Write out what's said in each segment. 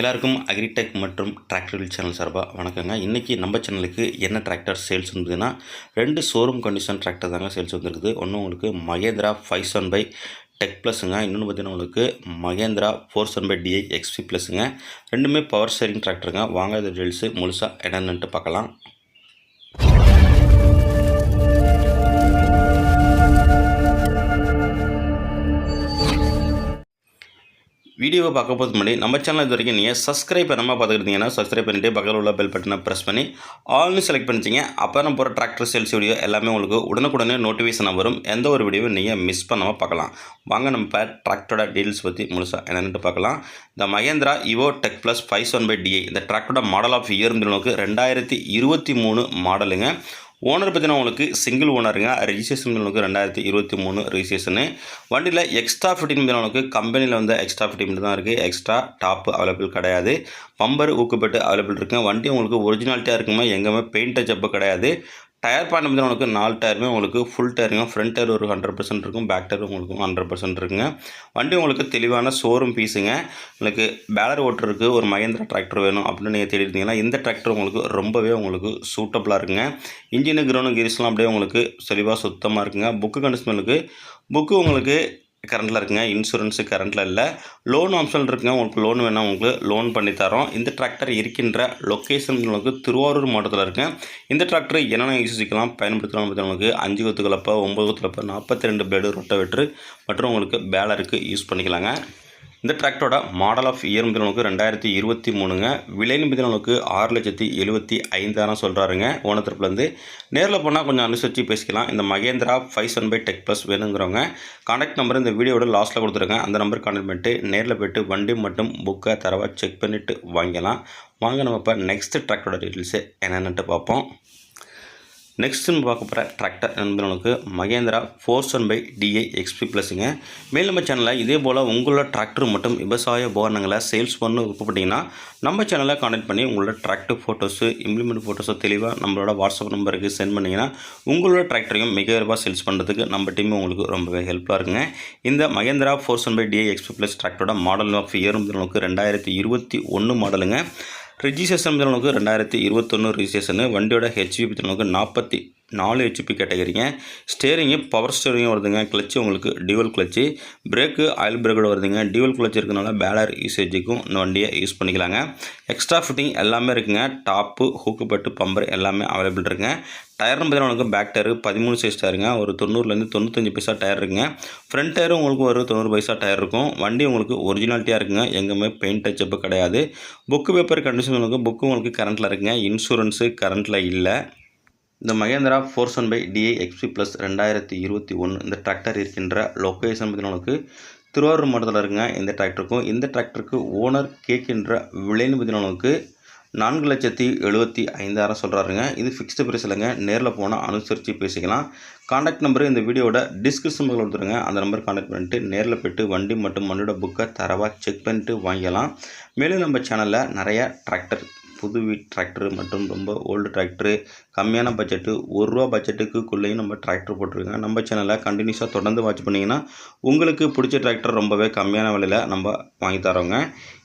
எல்லாருக்கும் அக்ரிடெக் மற்றும் டிராக்டர்கள் சேனல் சார்பாக வணக்கங்க. இன்றைக்கி நம்ம சேனலுக்கு என்ன டிராக்டர் சேல்ஸ் வந்ததுன்னா ரெண்டு ஷோரூம் கண்டிஷன் டிராக்டர் தாங்க சேல்ஸ் வந்திருக்குது. ஒன்று உங்களுக்கு Mahindra five seven five tech ப்ளஸுங்க இன்னொன்று பார்த்தீங்கன்னா உங்களுக்கு Mahindra four seven five DI XP ப்ளஸுங்க ரெண்டுமே பவர் ஷேரிங் டிராக்டருங்க வாங்காத டீல்ஸு முழுசாக என்னென்னுட்டு பார்க்கலாம். வீடியோவை பார்க்க போது முன்னாடி நம்ம சேனல் இது வரைக்கும் நீங்கள் சப்ஸ்கிரைப் பண்ணாமல் பார்த்துக்கிட்டீங்கன்னா சப்ஸ்கிரைப் பண்ணிட்டு பக்கத்தில் உள்ள பெல் பட்டனை ப்ரெஸ் பண்ணி ஆல்னு செலக்ட் பண்ணிச்சிங்க அப்போ நம்ம போகிற டிராக்டர் சேல்ஸ் வீடியோ எல்லாமே உங்களுக்கு உடனுக்குடனே நோட்டிஃபிகேஷன் வரும். எந்த ஒரு வீடியோவும் நீங்கள் மிஸ் பண்ணாமல் பார்க்கலாம். வாங்க நம்ம இப்போ டிராக்டரோட டீல்ஸ் பற்றி முழுசாக என்னென்னு பார்க்கலாம். இந்த Mahindra Yuvo tech plus five one five DI இந்த டிராக்டரோட மாடல் ஆஃப் இயர் நமக்கு ரெண்டாயிரத்தி இருபத்தி மூணு மாடலுங்க ஓனர் பார்த்தீங்கன்னா உங்களுக்கு சிங்கிள் ஓனருங்க ரெஜிஸ்ட்ரேஷன் உங்களுக்கு ரெண்டாயிரத்தி இருபத்தி மூணு ரெஜிஸ்ட்ரேஷனு வண்டியில் எக்ஸ்ட்ரா ஃபிட்டிங் உங்களுக்கு கம்பெனியில் வந்து எக்ஸ்ட்ரா ஃபிட்டிங் தான் இருக்குது எக்ஸ்ட்ரா டாப் அவைலபிள் கிடையாது. பம்பர் ஊக்கப்பட்டு அவைலபிள் இருக்குங்க. வண்டி உங்களுக்கு ஒரிஜினாலிட்டியாக இருக்குமா? எங்கேயுமே பெயிண்ட் டச்சப்பு கிடையாது. டயர் பாயிண்ட் பார்த்தீங்கன்னா உங்களுக்கு நாலு டயருமே உங்களுக்கு ஃபுல் டயருங்க. ஃப்ரண்ட் டயர் ஒரு ஹண்ட்ரட் பர்சன்ட் இருக்கும் பேக் டயர் உங்களுக்கு ஹண்ட்ரட் பர்சன்ட் இருக்குங்க. வண்டி உங்களுக்கு தெளிவான ஷோரூம் பீஸுங்க உங்களுக்கு பேலர் ஓட்டருக்கு ஒரு மகேந்திரா டிராக்டர் வேணும் அப்படின்னு நீங்கள் தேடி இருந்தீங்கன்னா இந்த டிராக்டர் உங்களுக்கு ரொம்பவே உங்களுக்கு சூட்டபுளாக இருக்குங்க. இன்ஜினு கிரௌண்டு கிரிஸ்லாம் அப்படியே உங்களுக்கு தெளிவாக சுத்தமாக இருக்குங்க. புக்கு கண்டிஷனுக்கு புக்கு உங்களுக்கு கரண்ட்டில் இருக்குங்க. இன்சூரன்ஸு கரண்ட்டில் இல்லை. லோன் ஆப்ஷன் இருக்குங்க. உங்களுக்கு லோன் வேணால் உங்களுக்கு லோன் பண்ணி தரோம். இந்த டிராக்டர் இருக்கின்ற லொக்கேஷன் உங்களுக்கு திருவாரூர் மாவட்டத்தில் இருக்குங்க இந்த டிராக்டர் என்னென்ன யூசிக்கலாம் பயன்படுத்தலாம் உங்களுக்கு அஞ்சு கொத்து கலப்பை ஒம்பது கொத்து கலப்பை நாற்பத்தி ரெண்டு பிளேடு ரொட்டவேட்ரு மற்றும் உங்களுக்கு பேலருக்கு யூஸ் பண்ணிக்கலாங்க. இந்த டிராக்டரோட மாடல் ஆஃப் இயர் மதிப்பு ரெண்டாயிரத்தி இருபத்தி மூணுங்க. விலை மதிப்பு ஆறு லட்சத்தி எழுபத்தி ஐந்தாயிரம் சொல்கிறாருங்க ஓனத்திறப்புலேருந்து நேரில் போனால் கொஞ்சம் அனுசரித்து பேசிக்கலாம். இந்த Mahindra five seven five tech plus வேணுங்கிறவங்க கான்டாக்ட் நம்பர் இந்த வீடியோட லாஸ்ட்டில் கொடுத்துருங்க. அந்த நம்பர் கான்டாக்ட் பண்ணிட்டு நேரில் போய்ட்டு வண்டி மட்டும் புக்கை தரவா செக் பண்ணிவிட்டு வாங்கிக்கலாம். வாங்க நம்ம இப்போ நெக்ஸ்ட் டிராக்டரோட டீட்டெயில்ஸு என்னென்னுட்டு பார்ப்போம். நெக்ஸ்ட் நம்ம பார்க்க போகிற டிராக்டர் நண்பர்களுக்கு Mahindra four one five DI XP ப்ளஸுங்க மேல் நம்ம சேனலில் இதே போல் உங்களோட டிராக்டர் மற்றும் விவசாய உபகரணங்களை சேல்ஸ் பண்ண விருப்பப்பட்டீங்கன்னா நம்ம சேனலை கான்டெக்ட் பண்ணி உங்களோட டிராக்டர் ஃபோட்டோஸு இம்ப்ளிமெண்ட் ஃபோட்டோஸை தெளிவாக நம்மளோட வாட்ஸ்அப் நம்பருக்கு சென்ட் பண்ணிங்கன்னா உங்களோட டிராக்டரையும் மிக விரைவாக சேல்ஸ் பண்ணுறதுக்கு நம்ம டீம் உங்களுக்கு ரொம்பவே ஹெல்ப்ஃபுல்லாக இருக்குங்க. இந்த Mahindra four one five DI XP plus டிராக்டரோட மாடல் ஆஃப் இயர் நம்பர்களுக்கு ரெண்டாயிரத்தி இருபத்தி ஒன்று மாடலுங்க ரிஜிஸ்ட்ரேஷன் நமக்கு ரெண்டாயிரத்தி இருபத்தொன்று ரிஜிஸ்ட்ரேஷனு வண்டியோட ஹெச்பி நமக்கு நாற்பத்தி நாலு ஹெச்பி கேட்டகரிங்க. ஸ்டேரிங்கு பவர் ஸ்டேரிங்கும் வருதுங்க. கிளச்சு உங்களுக்கு டியூவல் கிளச்சு பிரேக்கு ஆயில் பிரேக்கோட வருதுங்க. டியூவல் கிளச் இருக்கனால பேலர் யூசேஜுக்கும் இந்த வண்டியை யூஸ் பண்ணிக்கலாங்க. எக்ஸ்ட்ரா ஃபிட்டிங் எல்லாமே இருக்குங்க. டாப்பு ஹூக்கு பட்டு பம்பர் எல்லாமே அவைலபிள் இருக்குங்க. டயர்னு பார்த்தீங்கன்னா உங்களுக்கு பேக் டயர் பதிமூணு சைஸ் டயருங்க ஒரு தொண்ணூறுலேருந்து தொண்ணூத்தஞ்சு பைசா டயர் இருக்குங்க. ஃப்ரண்ட் டயரும் உங்களுக்கு ஒரு தொண்ணூறு பைசா டயர் இருக்கும். வண்டி உங்களுக்கு ஒரிஜினாலிட்டியாக இருக்குங்க. எங்கேயுமே பெயிண்ட் டச்சப்பு கிடையாது. புக்கு பேப்பர் கண்டிஷன் உங்களுக்கு புக்கு உங்களுக்கு கரண்ட்டில் இருக்குங்க. இன்சூரன்ஸு கரண்ட்டில் இல்லை. இந்த Mahindra four one five DI XP plus ரெண்டாயிரத்தி இருபத்தி ஒன்று இந்த டிராக்டர் இருக்கின்ற லொக்கேஷன் பார்த்தீங்கன்னா உங்களுக்கு திருவாரூர் மாவட்டத்தில் இருக்குங்க. இந்த டிராக்டருக்கும் இந்த டிராக்டருக்கு ஓனர் கேட்கின்ற விலைன்னு பார்த்தீங்கன்னா உங்களுக்கு நான்கு லட்சத்தி எழுபத்தி ஐந்தாயிரம் சொல்கிறாருங்க இது ஃபிக்ஸ்டு ப்ரைஸ் இல்லைங்க. நேரில் போனால் அனுசரித்து பேசிக்கலாம். காண்டாக்ட் நம்பரு இந்த வீடியோட டிஸ்கிரிப்ஷன் கொடுத்துருங்க. அந்த நம்பர் காண்டாக்ட் பண்ணிட்டு நேரில் போய்ட்டு வண்டி மற்றும் வண்டியோட புக்கை தரவாக செக் பண்ணிட்டு வாங்கிக்கலாம். மேலும் நம்ம சேனலில் நிறைய டிராக்டர் புது வீட் டிராக்டர் மற்றும் ரொம்ப ஓல்டு டிராக்டரு கம்மியான பட்ஜெட்டு ஒரு ரூபா பட்ஜெட்டுக்குள்ளேயும் நம்ம டிராக்டர் போட்டிருக்கோங்க. நம்ம சேனலில் கண்டினியூஸாக தொடர்ந்து வாட்ச் பண்ணிங்கன்னா உங்களுக்கு பிடிச்ச டிராக்டர் ரொம்பவே கம்மியான விலையில் நம்ம வாங்கி தரோங்க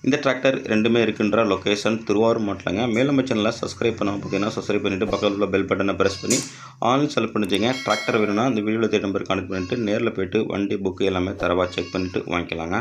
இந்த டிராக்டர் ரெண்டுமே இருக்கின்ற லொக்கேஷன் திருவாரூர் மாவட்டங்க மேலும் நம்ம சேனலில் சப்ஸ்கிரைப் பண்ண பார்த்தீங்கன்னா சப்ஸ்கிரைப் பண்ணிவிட்டு பக்கத்தில் உள்ள பெல் பட்டனை ப்ரெஸ் பண்ணி ஆன்லைன் செலக்ட் பண்ணிச்சிங்க டிராக்டர் வேணும்னா அந்த வீடியோவில் தேடி நம்பர் கனெக்ட் பண்ணிவிட்டு நேரில் போய்ட்டு வண்டி புக்கு எல்லாமே தரவாக செக் பண்ணிவிட்டு வாங்கிக்கலாங்க.